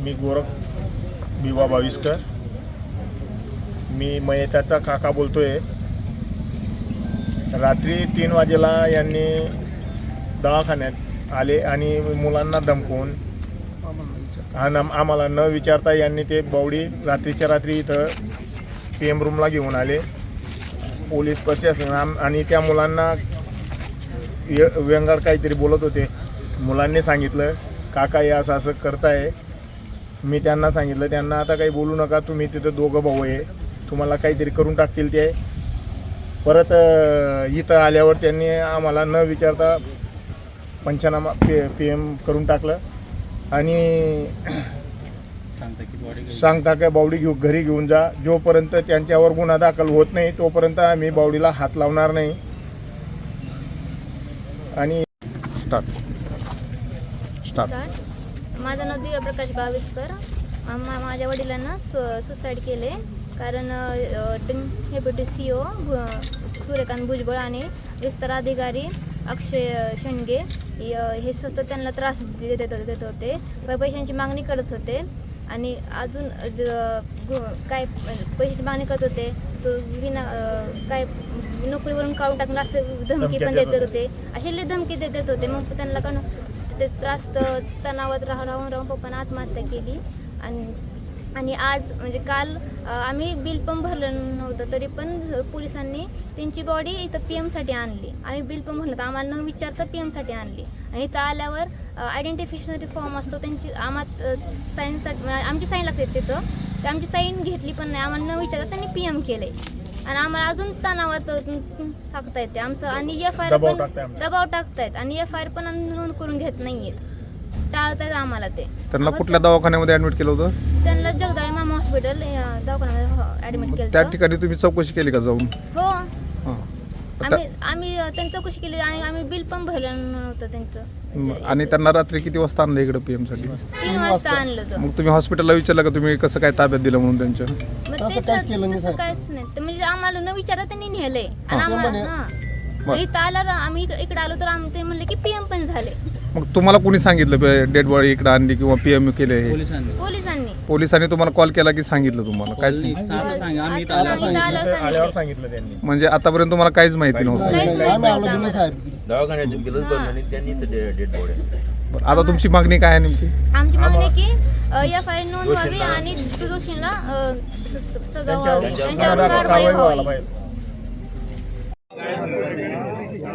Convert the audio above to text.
मी गोरख भिवा भाविस्कर मी मयताचा काका बोलतो आहे रात्री तीन वाजेला यांनी दवाखान्यात आले आणि मुलांना धमकवून हा आम- आम्हाला न विचारता यांनी ते बावडी रात्रीच्या रात्री इथं पी एम रूमला घेऊन आले. पोलीस प्रशासन आणि त्या मुलांना य- व्यंगाड काहीतरी बोलत होते. मुलांनी सांगितलं काका हे असं असं करताय. मी त्यांना सांगितलं त्यांना आता काही बोलू नका तुम्ही तिथं दोघं भाऊ आहे. तुम्हाला काहीतरी करून टाकतील ते. परत इथं आल्यावर त्यांनी आम्हाला न विचारता पंचनामा पी पी एम करून टाकलं. आणि सांगता काय बावडी घेऊ घरी घेऊन जा. जोपर्यंत त्यांच्यावर गुन्हा दाखल होत नाही तोपर्यंत आम्ही बावडीला हात लावणार नाही. आणि स्टार्ट स्टार्ट माझं नाव दिव्या प्रकाश बाविस्कर मा माझ्या वडिलांना सु सुसाईड केले. कारण हेपेटिस सी ओ सूर्यकांत भुजबळ आणि विस्तार अधिकारी अक्षय शेंडगे हे सतत त्यांना त्रास देत देत देत होते. पैशांची मागणी करत होते. आणि अजून काय पैशाची मागणी करत होते तो विना काय नोकरीवरून काढून टाकणं असं धमकी पण देत होते. असे धमकी देत देत होते. मग त्यांना कारण ते त्रास तणावात राहून राहून राहून पप्पानं आत्महत्या केली. आणि आणि आज म्हणजे काल आम्ही बिल पण भरलं नव्हतं तरी पण पोलिसांनी त्यांची बॉडी इथं पी एमसाठी आणली. आम्ही बिल पण भरलं होतं आम्हाला न विचारता पी एमसाठी आणली. आणि इथं आल्यावर आयडेंटिफिकेशनसाठी फॉर्म असतो त्यांची आम्हात साईनसाठी म्हणजे आमची साईन लागते तिथं. तर आमची साईन घेतली पण नाही आम्हाला न विचारता त्यांनी पी एम केलं आहे आणि आम्हाला अजून तणावात टाकता येते. आमचं आणि एफ आय आर दबाव पण टाकताय आमच्यावर. दबाव टाकतायत आणि एफ आय आर पण नोंद करून घेत नाहीयेत. टाळतायत आम्हाला ते. त्यांना कुठल्या दवाखान्यामध्ये ऍडमिट केलं होतं? त्यांना जगदाळे मामा हॉस्पिटल अ, दवाखान्यामध्ये ऍडमिट केलं त्या ठिकाणी तुम्ही चौकशी केली का जाऊन? हो. हां. आम्ही आम्ही अ, त्यांची चौकशी केली आणि आम्ही बिल पण भरलं नव्हतं त्यांचं. आणि त्यांना रात्री किती वाजता आणलं इकडं पी साठी? तीन वाजता. आणलं होतं. मग तुम्ही हॉस्पिटलला विचारलं का तुम्ही कसं काय ताब्यात दिलं म्हणून त्यांच्या मग ते सर- तसं काहीच नाही. तर म्हणजे आम्हाला न विचारता त्यांनी नेलंय. आणि आम्हाला हा. बरं. इथं आल्यावर आम्ही इकडे इकडे आलो तर आम्ही ते म्हणले की पीएम पण झाले. मग तुम्हाला कोणी सांगितलं? डेड बॉडी इकडं आणली किंवा पी एम केले हे? पोलिसांनी. पोलिसांनी. तुम्हाला कॉल केला की सांगितलं तुम्हाला? काय सांग- सांगितलं, इथं इथं आल्यावर आल्यावर सांगितलं. सांगितलं त्यांनी. म्हणजे आतापर्यंत तुम्हाला काहीच माहिती नव्हतं. काहीच माहीत नव्हतं. आम्हाला. दवाखान्याचे बिलच भरलं नाही त्यांनी तर डेड बॉडी बरं, आता तुमची मागणी काय आहे नेमकी? आमची मागणी आहे की एफ आय नोंद व्हावी आणि दोषींना अ, स- स- सजा व्हावी. त्यांच्यावर कारवाई